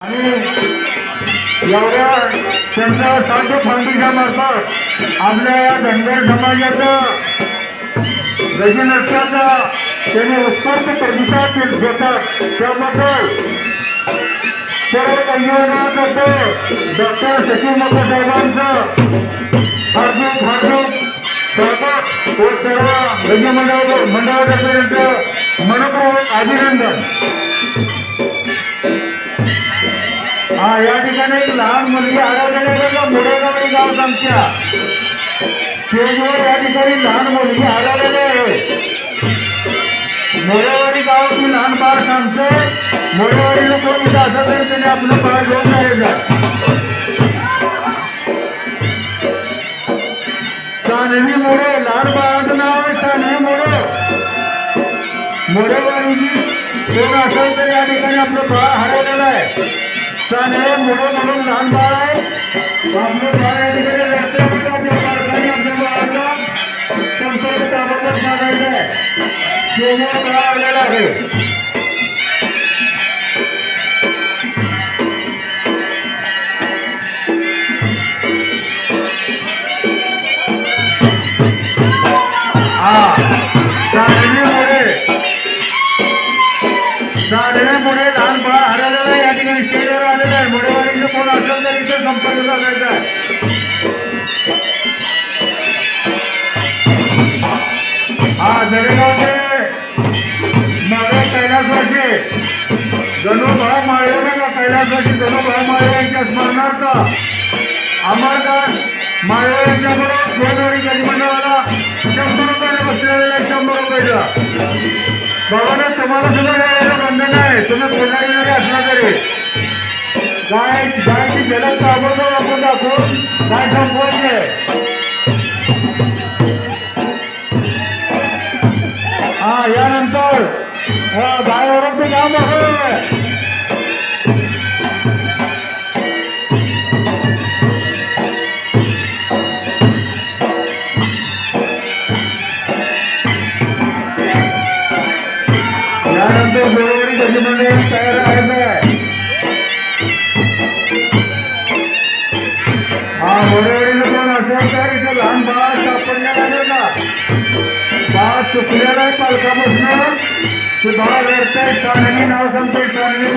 आणि एवढ्या त्यांच्या साध्य फाउंडेशन मार्फत आपल्या या धनगर समाजाचं गजनृत्याचा त्यांनी उत्स्फूर्त प्रतिसाद दे- देतात. त्याबद्दल सर्व संयोजनातर्फे डॉक्टर सचिव मकर साहेबांचं हार्दिक हार्दिक स्वागत व सर्व गज मंडळ मंडळातर्फे मनपूर्वक अभिनंदन. या ठिकाणी एक लहान मुलगी हरवलेली आहे बघा मुडेगावडी गाव आमच्या. स्टेजवर या ठिकाणी लहान मुलगी हरवलेली आहे. मोरेवाडी गावातील लहान बाळ सांगते मोरेवाडीला लोक असं तरी त्याने आपलं बाळ घेऊन जायचं सानवी मोरे लहान बाळाचं नाव आहे सानवी मोरे. मोरेवाडीची कोण असेल तर या ठिकाणी आपलं बाळ हरवलेलं आहे. सानवे मुळे म्हणून लहान बाळ आहे. आपलं बाळ या ठिकाणी संपर्क ताबडतोब आहे. बाळ आलेला आहे हा जळगावचे बघा यांच्या स्मरणार्थ अमरदास माळे यांच्याबरोबर गजमंडळाला शंभर रुपयाने बसलेल्या शंभर रुपयाचं बाबांना तुम्हाला सुद्धा यायला बंधन आहे. तुम्ही पुजारी जरी असला तरी. गाय गायची झलक ताबडतोब आपण दाखवून? गाय संपवायची हा यानंतर हा, गाय ओरडते हा बरोबरीला कोण असेल तर इथं लहान बाळ सापडण्यात आलं का बाळ चुकलेलं आहे पालकापासून. ते बाळ रडतंय सानवी नाव सांगतोय सानवी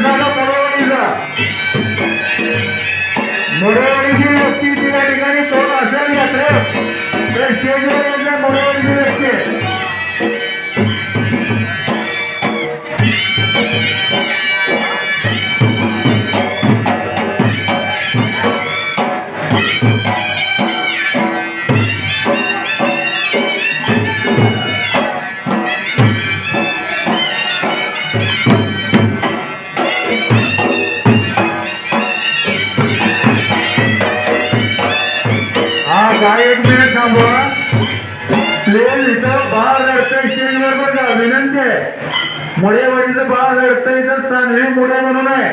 स्टेजवर संपर्क साधा व्यक्ती ती ठिकाणी कोण असेल यात्रेत? तर स्टेजवर यायचा मुळेवाडीची व्यक्ती काय एक मिनिट थांबवा. प्लेन इथं बाळ रडतंय स्टेजवर बरं का? विनंती आहे. मुळेवाडीचं बाळ रडतंय इथं सानवी मुळे म्हणून आहे.